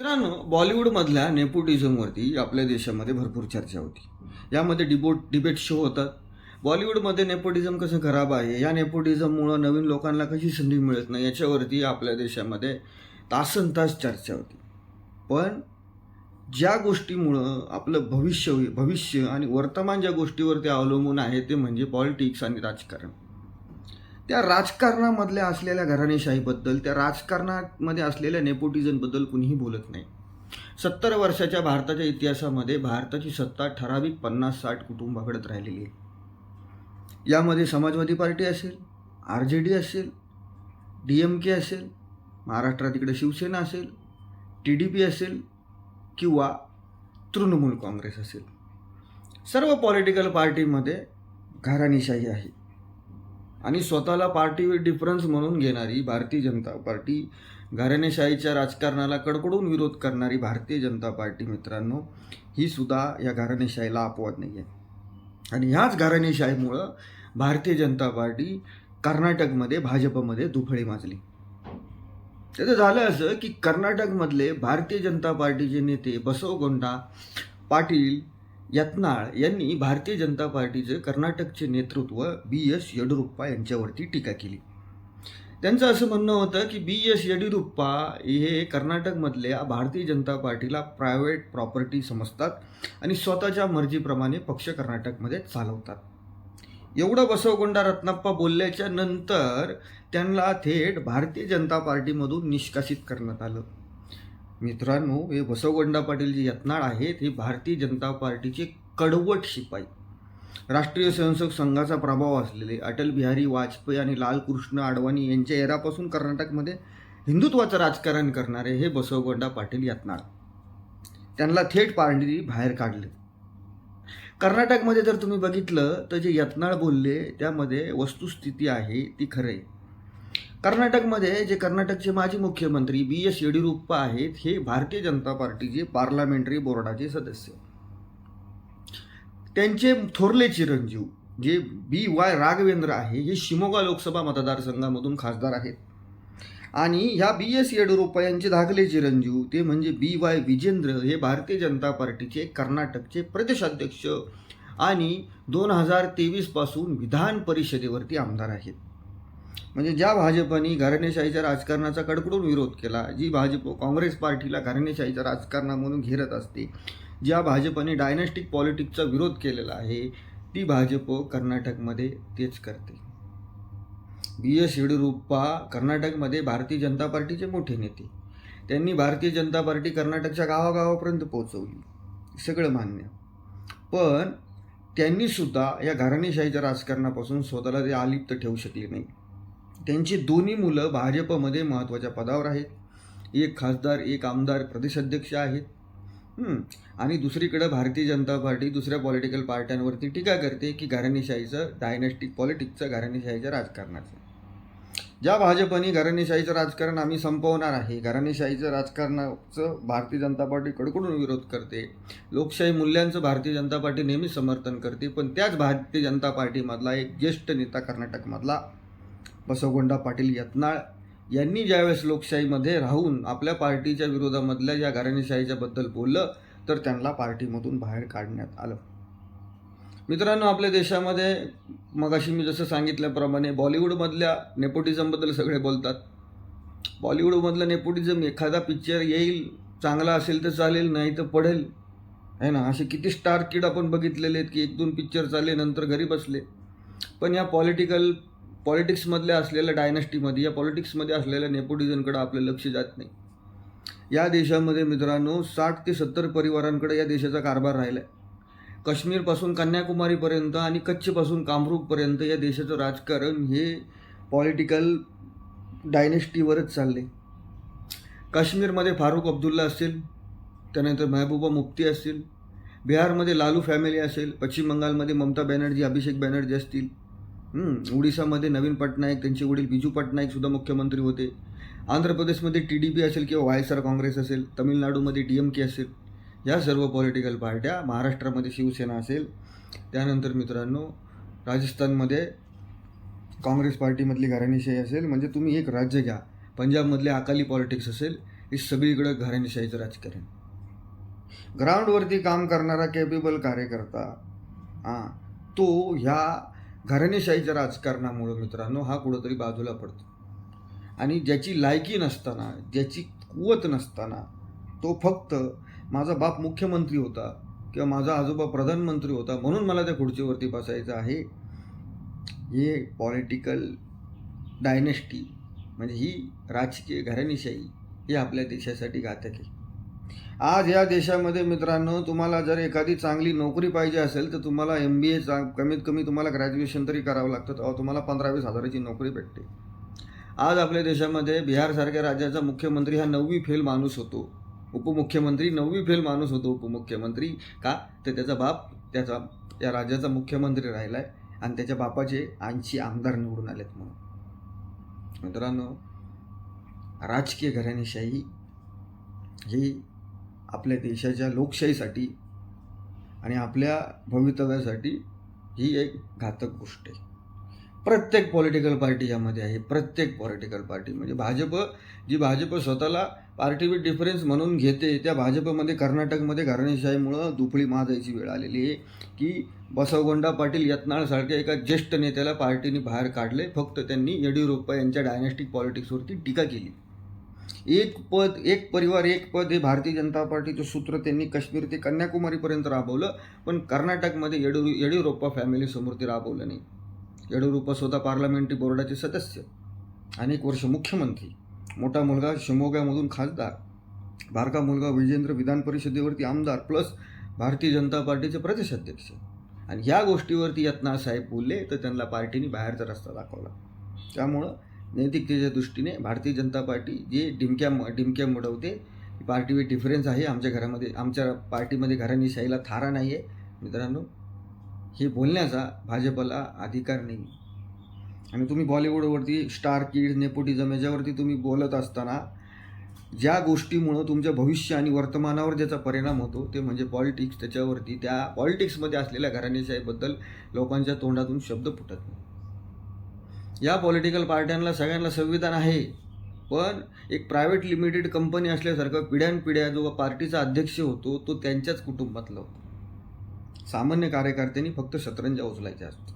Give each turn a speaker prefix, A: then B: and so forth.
A: मित्रांनो बॉलिवूडमधल्या नेपोटिझमवरती आपल्या देशामध्ये भरपूर चर्चा होती. यामध्ये डिबोट डिबेट शो होतात. बॉलिवूडमध्ये नेपोटिझम कसं खराब आहे या नेपोटिझममुळं नवीन लोकांना कशी संधी मिळत नाही याच्यावरती आपल्या देशामध्ये तासन तास चर्चा होती. पण ज्या गोष्टीमुळं आपलं भविष्य भविष्य आणि वर्तमान ज्या गोष्टीवरती अवलंबून आहे ते म्हणजे पॉलिटिक्स आणि राजकारण. त्या राजकारणामधल्या असलेल्या घराणेशाहीबद्दल त्या राजकारणामध्ये असलेल्या नेपोटिझमबद्दल कुणीही बोलत नाही. सत्तर वर्षाच्या भारताच्या इतिहासामध्ये भारताची सत्ता ठराविक पन्नास साठ कुटुंबाकडत राहिलेली आहे. यामध्ये समाजवादी पार्टी असेल आर जे डी असेल डी एम के असेल महाराष्ट्रात इकडे शिवसेना असेल टी डी पी असेल किंवा तृणमूल काँग्रेस असेल. सर्व पॉलिटिकल पार्टीमध्ये घराणेशाही आहे. आणि स्वतःला पार्टी डिफरन्स म्हणून घेणारी भारतीय जनता पार्टी घराणेशाहीच्या राजकारणाला कडकडून विरोध करणारी भारतीय जनता पार्टी मित्रांनो ही सुद्धा या घराणेशाहीला अपवाद नाही आहे आणि ह्याच घराणेशाहीमुळं भारतीय जनता पार्टी कर्नाटकमध्ये भाजपमध्ये दुफळी माजली. त्याचं झालं असं की कर्नाटकमधले भारतीय जनता पार्टीचे नेते बसवगोंडा पाटील यत्नाळ यांनी भारतीय जनता पार्टीचे कर्नाटकचे नेतृत्व बी एस येडियुरप्पा यांच्यावरती टीका केली. त्यांचं असं म्हणणं होतं की बी एस येडियुरप्पा हे कर्नाटकमधल्या भारतीय जनता पार्टीला प्रायव्हेट प्रॉपर्टी समजतात आणि स्वतःच्या मर्जीप्रमाणे पक्ष कर्नाटकमध्ये चालवतात. एवढं बसवगोंडा रत्नाप्पा बोलल्याच्या नंतर त्यांना थेट भारतीय जनता पार्टीमधून निष्कासित करण्यात आलं. मित्रांनो हे बसवगोंडा पाटील जे यत्नाळ आहेत हे भारतीय जनता पार्टीचे कडवट शिपाई. राष्ट्रीय स्वयंसेवक संघाचा प्रभाव असलेले अटल बिहारी वाजपेयी आणि लालकृष्ण आडवाणी यांच्या एरापासून कर्नाटकमध्ये हिंदुत्वाचं राजकारण करणारे हे बसवगोंडा पाटील यत्नाळ. त्यांना थेट पार्टी बाहेर काढले. कर्नाटकमध्ये जर तुम्ही बघितलं तर जे यत्नाळ बोलले त्यामध्ये वस्तुस्थिती आहे ती खरं आहे. कर्नाटकमध्ये जे कर्नाटकचे माजी मुख्यमंत्री बी एस येडियुरप्पा आहेत हे भारतीय जनता पार्टीचे पार्लमेंटरी बोर्डाचे सदस्य. त्यांचे थोरले चिरंजीव जे बी वाय राघवेंद्र आहे हे शिमोगा लोकसभा मतदारसंघामधून खासदार आहेत. आणि ह्या बी एस येडियुरप्पा यांचे धाकले चिरंजीव ते म्हणजे बी वाय विजेंद्र हे भारतीय जनता पार्टीचे कर्नाटकचे प्रदेशाध्यक्ष आणि दोन हजार तेवीसपासून विधान परिषदेवरती आमदार आहेत. म्हणजे ज्या भाजपने घराणेशाहीच्या राजकारणाचा कडकडून विरोध केला जी भाजप काँग्रेस पार्टीला घराणेशाहीच्या राजकारणामधून घेरत असते ज्या भाजपने डायनॅस्टिक पॉलिटिक्सचा विरोध केलेला आहे ती भाजप कर्नाटकमध्ये तेच करते. बी. एस. येडियुरप्पा कर्नाटकमध्ये भारतीय जनता पार्टीचे मोठे नेते. त्यांनी भारतीय जनता पार्टी कर्नाटकच्या गावागावापर्यंत पोहोचवली. सगळं मान्य. पण त्यांनीसुद्धा या घराणेशाहीच्या राजकारणापासून स्वतःला ते अलिप्त ठेवू शकले नाही. त्यांची दोन्ही मुलं भाजपमध्ये महत्त्वाच्या पदावर आहेत. एक खासदार एक आमदार प्रदेशाध्यक्ष आहेत. आणि दुसरीकडं भारतीय जनता पार्टी दुसऱ्या पॉलिटिकल पार्ट्यांवरती टीका करते की घराणेशाहीचं डायनॅस्टिक पॉलिटिक्सचं घराणेशाहीच्या राजकारणाचं. ज्या भाजपने घराणेशाहीचं राजकारण आम्ही संपवणार आहे घराणेशाहीचं राजकारणाचं भारतीय जनता पार्टी कडकडून विरोध करते. लोकशाही मूल्यांचं भारतीय जनता पार्टी नेहमी समर्थन करते पण त्याच भारतीय जनता पार्टीमधला एक ज्येष्ठ नेता कर्नाटकमधला बसवगोंडा पाटील यत्नाळ यांनी ज्यावेळेस लोकशाहीमध्ये राहून आपल्या पार्टीच्या विरोधामधल्या ज्या घराणेशाहीच्या बद्दल बोललं तर त्यांना पार्टीमधून बाहेर काढण्यात आलं. मित्रांनो आपल्या देशामध्ये मगाशी मी जसं सांगितल्याप्रमाणे बॉलिवूडमधल्या नेपोटिझमबद्दल सगळे बोलतात. बॉलिवूडमधलं नेपोटिझम एखादा पिक्चर येईल चांगला असेल तर चालेल नाही तर पडेल. आहे ना? असे किती स्टार किड आपण बघितलेले आहेत की एक दोन पिक्चर चालले नंतर घरी बसले. पण या पॉलिटिकल पॉलिटिक्समधल्या असलेल्या डायनॅस्टीमध्ये या पॉलिटिक्समध्ये असलेल्या नेपोटिझमकडे आपलं लक्ष जात नाही. या देशामध्ये मित्रांनो साठ ते सत्तर परिवारांकडे या देशाचा कारभार राहिला आहे काश्मीरपासून कन्याकुमारीपर्यंत आणि कच्छपासून कामरूपपर्यंत या देशाचं राजकारण हे पॉलिटिकल डायनेस्टीवरच चालले काश्मीरमध्ये फारुख अब्दुल्ला असेल त्यानंतर महबूबा मुफ्ती असतील बिहारमध्ये लालू फॅमिली असेल पश्चिम बंगालमध्ये ममता बॅनर्जी अभिषेक बॅनर्जी असतील. उडीसामध्ये नवीन पटनायक त्यांचे वडील बिजू पटनायक सुद्धा मुख्यमंत्री होते. आंध्र प्रदेशमध्ये टी डी पी असेल किंवा वाय एस आर काँग्रेस असेल तमिळनाडूमध्ये डी एम के असेल या सर्व पॉलिटिकल पार्ट्या महाराष्ट्रामध्ये शिवसेना असेल. त्यानंतर मित्रांनो राजस्थानमध्ये काँग्रेस पार्टीमधली घराणेशाही असेल म्हणजे तुम्ही एक राज्य घ्या. पंजाबमधले अकाली पॉलिटिक्स असेल हे सगळीकडे घराणेशाहीचं राजकारण. ग्राउंडवरती काम करणारा कॅपेबल कार्यकर्ता हां तो ह्या घराणेशाहीच्या राजकारणामुळं मित्रांनो हा कुठंतरी बाजूला पडतो. आणि ज्याची लायकी नसताना ज्याची कुवत नसताना तो फक्त माझा बाप मुख्यमंत्री होता किंवा माझा आजोबा प्रधानमंत्री होता म्हणून मला त्या खुर्चीवरती बसायचं आहे. हे पॉलिटिकल डायनेस्टी म्हणजे ही राजकीय घराणेशाही ही आपल्या देशासाठी घातक आहे. आज या देशामध्ये मित्रांनो तुम्हाला जर एखादी चांगली नोकरी पाहिजे असेल तर तुम्हाला एम बी ए कमीत कमी तुम्हाला ग्रॅज्युएशन तरी करावं लागतं. तेव्हा तुम्हाला पंधरा वीस हजाराची नोकरी भेटते. आज आपल्या देशामध्ये बिहारसारख्या राज्याचा मुख्यमंत्री हा नववी फेल माणूस होतो. उपमुख्यमंत्री नववी फेल माणूस होतो उपमुख्यमंत्री का? तर त्याचा बाप त्याचा या राज्याचा मुख्यमंत्री राहिला आहे आणि त्याच्या बापाचे ऐंशी आमदार निवडून आलेत म्हणून. मित्रांनो राजकीय घराणेशाही ही आपल्या देशाच्या लोकशाहीसाठी आणि आपल्या भवितव्यासाठी ही एक घातक गोष्ट आहे. प्रत्येक पॉलिटिकल पार्टी यामध्ये आहे प्रत्येक पॉलिटिकल पार्टी म्हणजे भाजप जी भाजप स्वतःला पार्टी विथ डिफरन्स म्हणून घेते त्या भाजपमध्ये कर्नाटकमध्ये घराणेशाहीमुळं दुफळी माजायची वेळ आलेली आहे की बसवगोंडा पाटील यत्नाळसारख्या एका ज्येष्ठ नेत्याला पार्टीने बाहेर काढले फक्त त्यांनी येडियुरप्पा यांच्या डायनेस्टिक पॉलिटिक्सवरती टीका केली. एक पद एक परिवार एक पद हे भारतीय जनता पार्टीचं सूत्र त्यांनी काश्मीर ते कन्याकुमारीपर्यंत राबवलं. पण कर्नाटकमध्ये येडू येडियुरप्पा फॅमिलीसमोर ते राबवलं नाही. येडियुरप्पा स्वतः पार्लमेंटरी बोर्डाचे सदस्य अनेक वर्ष मुख्यमंत्री. मोठा मुलगा शिमोग्यामधून खासदार. बारका मुलगा विजेंद्र विधान परिषदेवरती आमदार प्लस भारतीय जनता पार्टीचे प्रदेशाध्यक्ष. आणि ह्या गोष्टीवरती यत्नाळ साहेब बोलले तर त्यांना पार्टीने बाहेरचा रस्ता दाखवला. त्यामुळं नैतिकतेच्या दृष्टीने भारतीय जनता पार्टी जे डिमक्या डिमक्या मोडवते पार्टी विथ डिफरन्स आहे आमच्या घरामध्ये आमच्या पार्टीमध्ये घराणीशाहीला थारा नाही आहे मित्रांनो हे बोलण्याचा भाजपला अधिकार नाही. आणि तुम्ही बॉलिवूडवरती स्टार किड नेपोटिझम याच्यावरती तुम्ही बोलत असताना ज्या गोष्टीमुळं तुमच्या भविष्य आणि वर्तमानावर ज्याचा परिणाम होतो ते म्हणजे पॉलिटिक्स त्याच्यावरती त्या पॉलिटिक्समध्ये असलेल्या घराणेशाहीबद्दल लोकांच्या तोंडातून शब्द फुटत नाही. या पॉलिटिकल पार्ट्यांना सगळ्यांना संविधान आहे. पण एक प्रायव्हेट लिमिटेड कंपनी असल्यासारखं पिढ्यानपिढ्या जो पार्टीचा अध्यक्ष होतो तो त्यांच्याच कुटुंबातला होतो. सामान्य कार्यकर्त्यांनी फक्त शतरंजा उचलायच्या असतो